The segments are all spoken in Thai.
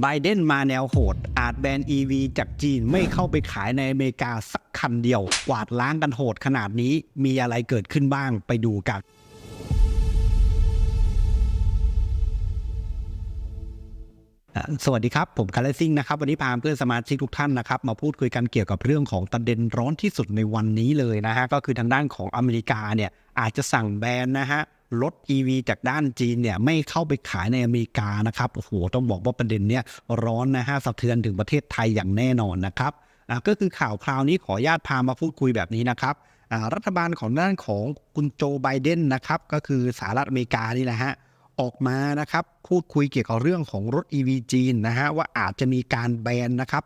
ไบเดนมาแนวโหด อาจแบน EV จากจีนไม่เข้าไปขายในอเมริกาสักคันเดียว กวาดล้างกันโหดขนาดนี้มีอะไรเกิดขึ้นบ้างไปดูกันสวัสดีครับ ผมคาร์ลซิงนะครับ วันนี้พาเพื่อนสมาชิกทุกท่านนะครับ มาพูดคุยกันเกี่ยวกับเรื่องของประเด็นร้อนที่สุดในวันนี้เลยนะฮะ ก็คือทางด้านของอเมริกาเนี่ยอาจจะสั่งแบนนะฮะ รถ EV จากด้านจีนเนี่ยไม่เข้าไปขายในอเมริกานะครับโอ้โหต้องบอกว่าประเด็นเนี้ยร้อนนะฮะสะเทือนถึงประเทศไทยอย่างแน่นอนนะครับอะก็คือข่าวคราวนี้ขออนุญาตพามาพูดคุยแบบนี้นะครับอ่ารัฐบาลของด้านของคุณโจไบเดนนะครับก็คือสหรัฐอเมริกานี่แหละฮะออกมานะครับพูดคุยเกี่ยวกับเรื่องของรถ EV จีนนะฮะว่าอาจจะมีการแบนนะครับ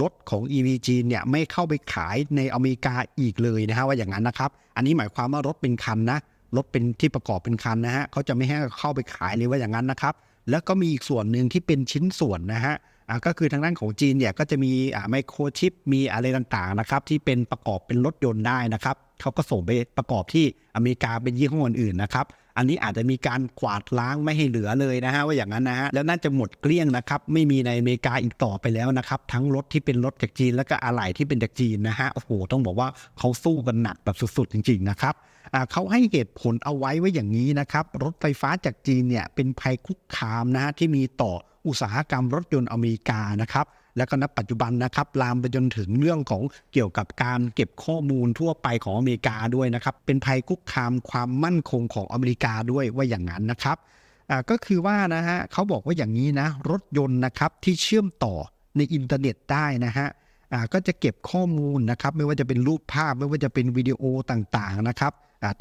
รถของ EV จีนเนี่ยไม่เข้าไปขายในอเมริกาอีกเลยนะฮะว่าอย่างนั้นนะครับ อันนี้หมายความว่ารถเป็นคันนะ รถเป็นที่ประกอบเป็นคันนะฮะเขาจะไม่ให้เข้าไปขายเลยว่าอย่างนั้นนะครับ แล้วก็มีอีกส่วนหนึ่งที่เป็นชิ้นส่วนนะฮะอ่าก็คือทางด้านของจีนเนี่ยก็จะมีอ่าไมโครชิปมีอะไรต่างๆนะครับที่เป็นประกอบเป็นรถยนต์ได้นะครับเขาก็ส่งไปประกอบที่อเมริกาเป็นยี่ห้ออื่นๆนะครับอันนี้อาจจะมีการกวาดล้างไม่ให้เหลือเลยนะฮะว่าอย่างนั้นนะฮะแล้วน่าจะหมดเกลี้ยงนะครับไม่มีในอเมริกาอีกต่อไปแล้วนะครับทั้งรถที่เป็นรถจากจีน แล้วก็อะไหล่ที่เป็นจากจีนนะฮะโอ้โหต้องบอกว่าเขาสู้กันหนักแบบสุดๆจริงๆนะครับ เขาให้เหตุผลเอาไว้ไว้อย่างนี้นะครับ รถไฟฟ้าจากจีนเนี่ยเป็นภัยคุกคามนะฮะที่มีต่ออุตสาหกรรมรถยนต์อเมริกานะครับแล้วก็ณปัจจุบันนะครับลามไปจนถึงเรื่องของเกี่ยวกับการเก็บข้อมูลทั่วไปของอเมริกาด้วยนะครับ เป็นภัยคุกคามความมั่นคงของอเมริกาด้วยว่าอย่างนั้นนะครับก็คือว่านะฮะเขาบอกว่าอย่างนี้นะรถยนต์นะครับที่เชื่อมต่อในอินเทอร์เน็ตได้นะฮะก็จะเก็บข้อมูลนะครับ ไม่ว่าจะเป็นรูปภาพไม่ว่าจะเป็นวิดีโอต่างๆนะครับ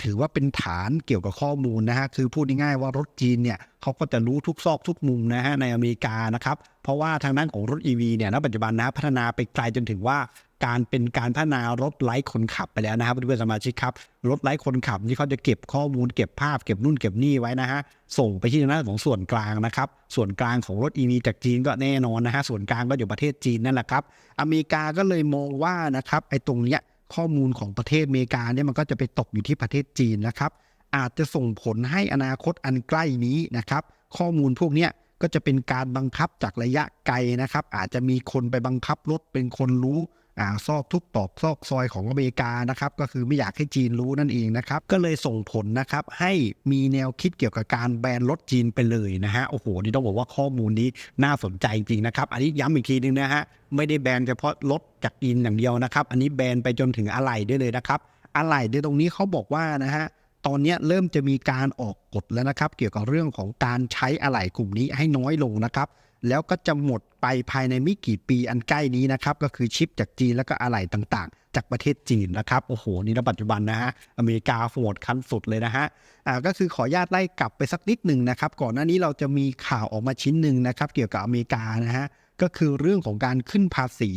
ถือว่าเป็นฐานเกี่ยวกับข้อมูลนะฮะคือพูดง่ายๆว่ารถจีนเนี่ยเขาก็จะรู้ทุกซอกทุกมุมนะฮะในอเมริกานะครับเพราะว่าทางด้านของรถ EV เนี่ยณปัจจุบันนะพัฒนาไปไกลจนถึงว่าการเป็นการพัฒนารถไร้คนขับไปแล้วนะครับเพื่อนสมาชิกครับรถไร้คนขับที่เขาจะเก็บข้อมูลเก็บภาพเก็บนู่นเก็บนี่ไว้นะฮะส่งไปที่ทางด้านของส่วนกลางนะครับ ส่วนกลางของรถ EV จากจีนก็แน่นอนนะฮะส่วนกลางก็อยู่ประเทศจีนนั่นแหละครับ อเมริกาก็เลยมองว่านะครับไอ้ตรงเนี้ย ข้อมูลของประเทศอเมริกาเนี่ยมันก็จะไปตกอยู่ที่ประเทศจีนนะครับ อาจจะส่งผลให้อนาคตอันใกล้นี้นะครับ ข้อมูลพวกเนี้ยก็จะเป็นการบังคับจากระยะไกลนะครับ อาจจะมีคนไปบังคับรถเป็นคนรู้ อ่าซอกทุกตอกซอกซอยของอเมริกานะครับก็คือไม่อยากให้จีนรู้นั่นเองนะครับก็เลยส่งผลนะครับให้มีแนวคิดเกี่ยวกับการแบนรถจีนไปเลยนะฮะโอ้โหนี่ต้องบอกว่าข้อมูลนี้น่าสนใจจริงนะครับ อันนี้ย้ำอีกทีนึงนะฮะไม่ได้แบนเฉพาะรถจากจีนอย่างเดียวนะครับ อันนี้แบนไปจนถึงอะไหล่ได้เลยนะครับอะไหล่ในตรงนี้เขาบอกว่านะฮะตอนนี้เริ่มจะมีการออกกฎแล้วนะครับ เกี่ยวกับเรื่องของการใช้อะไหล่กลุ่มนี้ให้น้อยลงนะครับ แล้วก็จะหมดไปภายในไม่กี่ปีอันใกล้นี้นะครับ ก็คือชิปจากจีนแล้วก็อะไหล่ต่างๆ จากประเทศจีนนะครับ โอ้โห นี่ณปัจจุบันนะฮะ อเมริกาโหดขั้นสุดเลยนะฮะ อ่า ก็คือขออนุญาตไล่กลับไปสักนิดหนึ่งนะครับ ก่อนหน้านี้เราจะมีข่าวออกมาชิ้นหนึ่งนะครับ เกี่ยวกับอเมริกานะฮะ ก็คือเรื่องของการขึ้นภาษี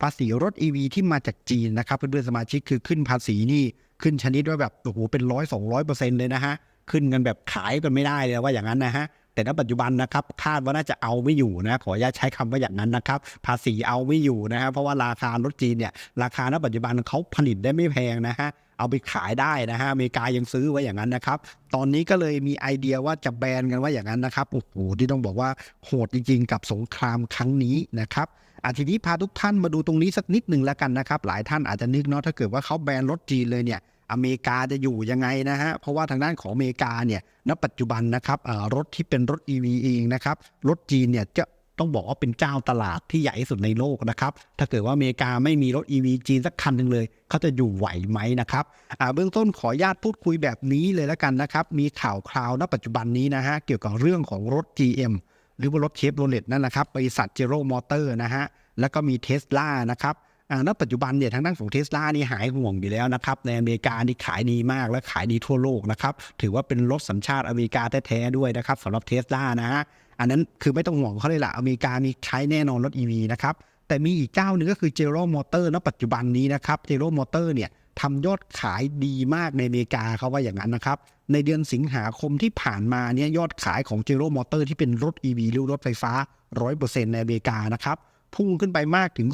ภาษีรถ EV ที่มาจากจีนนะครับ เพื่อนๆสมาชิกคือขึ้นภาษีนี่ขึ้นชนิดว่าแบบโอ้โหเป็นร้อยสองร้อยเปอร์เซ็นต์เลยนะฮะ ขึ้นกันแบบขายกันไม่ได้เลยว่าอย่างนั้นนะฮะ แต่ณปัจจุบันนะครับคาดว่าน่าจะเอาไม่อยู่นะขออนุญาตใช้คำว่าอย่างนั้นนะครับ ภาษีเอาไม่อยู่นะฮะเพราะว่าราคารถจีนเนี่ยราคาณปัจจุบันเขาผลิตได้ไม่แพงนะฮะเอาไปขายได้นะฮะอเมริกายังซื้อไว้อย่างนั้นนะครับ ตอนนี้ก็เลยมีไอเดียว่าจะแบนกันว่าอย่างนั้นนะครับโอ้โหที่ต้องบอกว่าโหดจริงๆ กับสงครามครั้งนี้นะครับอาทีนี้พาทุกท่านมาดูตรงนี้สักนิดหนึ่งแล้วกันนะครับ หลายท่านอาจจะนึกเนาะถ้าเกิดว่าเขาแบนรถจีนเลยเนี่ย อเมริกาจะอยู่ยังไงนะฮะ เพราะว่าทางด้านของอเมริกาเนี่ย ณ ปัจจุบันนะครับรถที่เป็นรถ EV เองนะครับ รถจีนเนี่ยจะต้องบอกว่าเป็นเจ้าตลาดที่ใหญ่ที่สุดในโลกนะครับ ถ้าเกิดว่าอเมริกาไม่มีรถ EV จีนสักคันหนึ่งเลย เขาจะอยู่ไหวไหมนะครับเบื้องต้นขออนุญาตพูดคุยแบบนี้เลยแล้วกันนะครับ มีข่าวคราวณปัจจุบันนี้นะฮะ เกี่ยวกับเรื่องของรถ GM หรือว่ารถเชฟโรเลตนั่นแหละครับ บริษัทเจโรมอเตอร์นะฮะ แล้วก็มีเทสลานะครับ อ่าณปัจจุบันเนี่ยทางด้านของเทสลานี่หายห่วงอยู่แล้วนะครับในอเมริกานี่ขายดีมากและขายดีทั่วโลกนะครับถือว่าเป็นรถสัญชาติอเมริกาแท้ๆด้วยนะครับสำหรับเทสลานะฮะอันนั้นคือไม่ต้องห่วงเขาเลยละอเมริกามีใช้แน่นอนรถ EV นะครับแต่มีอีกเจ้าหนึ่งก็คือ General Motor ณปัจจุบันนี้นะครับ General Motor เนี่ยทำยอดขายดีมากในอเมริกาเขาว่าอย่างนั้นนะครับ ในเดือนสิงหาคมที่ผ่านมาเนี่ยยอดขายของ General Motor ที่เป็นรถ EV หรือรถไฟฟ้า 100%ในอเมริกานะครับ พุ่งขึ้นไปมากถึง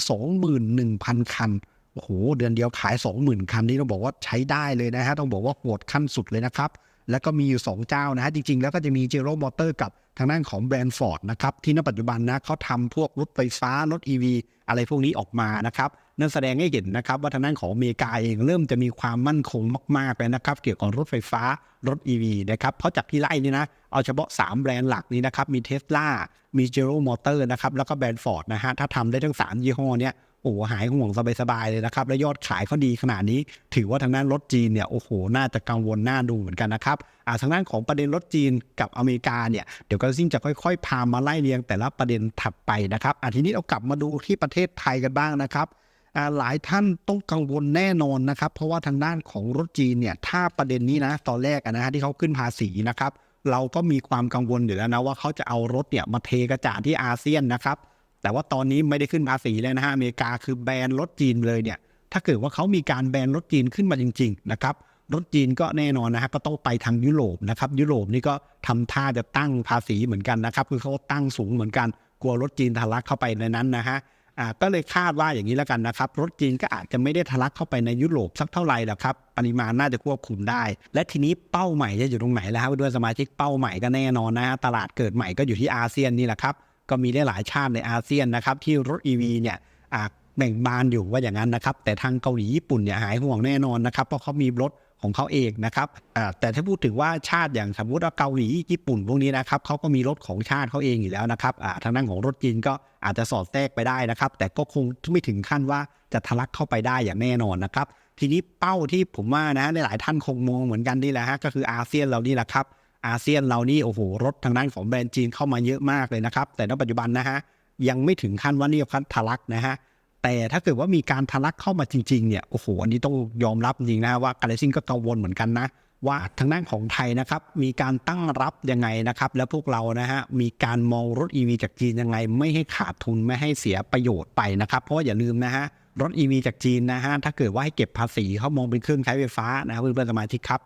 21,000 คัน โอ้โห เดือนเดียวขาย 20,000 คันนี่ต้องบอกว่าใช้ได้เลยนะฮะ ต้องบอกว่าโหดขั้นสุดเลยนะครับ แล้วก็มีอยู่ 2 เจ้านะฮะ จริง ๆ แล้วก็จะมี General Motor กับทางด้านของแบรนด์ฟอร์ดนะครับ ที่ณปัจจุบันนะเขาทำพวกรถไฟฟ้ารถ EV อะไรพวกนี้ออกมานะครับ นั่นแสดงให้เห็นนะครับว่าทางด้านของอเมริกาเองเริ่มจะมีความมั่นคงมากๆเลยนะครับ เกี่ยวกับรถไฟฟ้ารถ EV นะครับเพราะจากที่ไล่นี่นะ เอาเฉพาะ 3 แบรนด์หลักนี้นะครับ มี Tesla มี General Motor นะครับ แล้วก็แบรนด์ฟอร์ดนะฮะ ถ้าทำได้ทั้ง 3 ยี่ห้อเนี้ยโอ้โหหายห่วงสบายๆเลยนะครับ และยอดขายเขาดีขนาดนี้ ถือว่าทางด้านรถจีนเนี่ยโอ้โห น่าจะกังวลน่าดูเหมือนกันนะครับอ่าทางด้านของประเด็นรถจีนกับอเมริกาเนี่ยเดี๋ยวก็ซิ่งจะค่อยๆ พามาไล่เรียงแต่ละประเด็นถัดไปนะครับอ่าทีนี้เรากลับมาดูที่ประเทศไทยกันบ้างนะครับ หลายท่านต้องกังวลแน่นอนนะครับ เพราะว่าทางด้านของรถจีนเนี่ยถ้าประเด็นนี้นะตอนแรกนะฮะที่เขาขึ้นภาษีนะครับ เราก็มีความกังวลอยู่แล้วนะว่าเขาจะเอารถเนี่ยมาเทกระจาดที่อาเซียนนะครับ แต่ว่าตอนนี้ไม่ได้ขึ้นภาษีเลยนะฮะอเมริกาคือแบนรถจีนเลยเนี่ย ถ้าเกิดว่าเขามีการแบนรถจีนขึ้นมาจริง ๆ นะครับรถจีนก็แน่นอนนะฮะก็ต้องไปทางยุโรปนะครับยุโรปนี่ก็ทำท่าจะตั้งภาษีเหมือนกันนะครับคือเขาตั้งสูงเหมือนกัน กลัวรถจีนทะลักเข้าไปในนั้นนะฮะ อ่าก็เลยคาดว่าอย่างนี้แล้วกันนะครับ รถจีนก็อาจจะไม่ได้ทะลักเข้าไปในยุโรปสักเท่าไหร่หรอกครับ ปริมาณน่าจะควบคุมได้ และทีนี้เป้าใหม่จะอยู่ตรงไหนแล้วครับด้วยสมาชิกเป้าใหม่ก็แน่นอนนะฮะตลาดเกิดใหม่ก็อยู่ที่อาเซียนนี่แหละครับก็มีได้หลายชาติในอาเซียนนะครับที่รถ EV เนี่ย แบ่งบานอยู่ว่าอย่างนั้นนะครับ แต่ทางเกาหลีญี่ปุ่นเนี่ยหายห่วงแน่นอนนะครับ เพราะเขามีรถของเขาเองนะครับแต่ถ้าพูดถึงว่าชาติอย่างสมมติว่าเกาหลีญี่ปุ่นพวกนี้นะครับเขาก็มีรถของชาติเขาเองอยู่แล้วนะครับทางด้านของรถจีนก็อาจจะสอดแทรกไปได้นะครับ แต่ก็คงไม่ถึงขั้นว่าจะทะลักเข้าไปได้อย่างแน่นอนนะครับ ทีนี้เป้าที่ผมว่านะหลายท่านคงมองเหมือนกันนี่แหละฮะก็คืออาเซียนเรานี่แหละครับอาเซียนเรานี่โอ้โหรถทางด้านของแบรนด์จีนเข้ามาเยอะมากเลยนะครับ แต่ณปัจจุบันนะฮะยังไม่ถึงขั้นว่านี่ขั้นทะลักนะฮะ แต่ถ้าเกิดว่ามีการทะลักเข้ามาจริงๆเนี่ยโอ้โหอันนี้ต้องยอมรับจริงนะว่ากาเลซินก็กังวลเหมือนกันนะ ว่าทางด้านของไทยนะครับมีการตั้งรับยังไงนะครับแล้วพวกเรานะฮะมีการมองรถ EV จากจีนยังไง ไม่ให้ขาดทุนไม่ให้เสียประโยชน์ไปนะครับเพราะอย่าลืมนะฮะรถ EV จากจีนนะฮะถ้าเกิดว่าให้เก็บภาษีเขามองเป็นเครื่องใช้ไฟฟ้านะครับเพื่อนๆสมาชิกครับ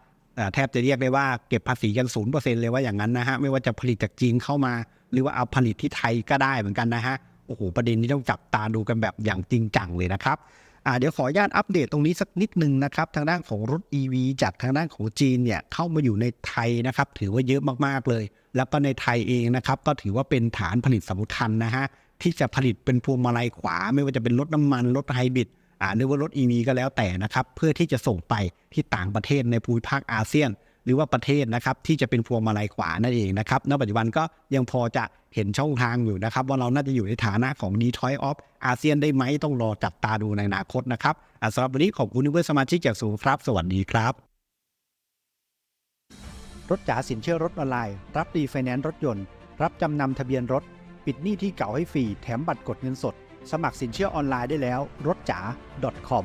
แทบจะเรียกได้ว่าเก็บภาษีกันศูนย์เปอร์เซ็นต์เลยว่าอย่างนั้นนะฮะไม่ว่าจะผลิตจากจีนเข้ามา หรือว่าเอาผลิตที่ไทยก็ได้เหมือนกันนะฮะ โอ้โหประเด็นนี้ต้องจับตาดูกันแบบอย่างจริงจังเลยนะครับอ่าเดี๋ยวขออนุญาตอัปเดตตรงนี้สักนิดนึงนะครับ ทางด้านของรถ EV จากทางด้านของจีนเนี่ยเข้ามาอยู่ในไทยนะครับ ถือว่าเยอะมากๆเลย แล้วก็ในไทยเองนะครับ ก็ถือว่าเป็นฐานผลิตสำคัญนะฮะที่จะผลิตเป็นพวงมาลัยขวา ไม่ว่าจะเป็นรถน้ำมันรถไฮบริดอ่าหรือว่ารถ EV ก็แล้วแต่นะครับ เพื่อที่จะส่งไปที่ต่างประเทศในภูมิภาคอาเซียน หรือว่าประเทศนะครับที่จะเป็นพวงมาลัยขวานั่นเองนะครับณปัจจุบันก็ยังพอจะเห็นช่องทางอยู่นะครับ ว่าเราน่าจะอยู่ในฐานะของ d e t r o i t of อาเซียนได้ไหมต้องรอจับตาดูในอนาคตนะครับสำหรับวันนี้ขอบคุณเพื่อนสมาชิกจากสูงครับ สวัสดีครับ รถจ๋าสินเชื่อรถออนไลน์ รับรีไฟแนนซ์รถยนต์ รับจำนำทะเบียนรถ ปิดหนี้ที่เก่าให้ฟรีแถมบัตรกดเงินสด สมัครสินเชื่อออนไลน์ได้แล้ว รถจ๋า .com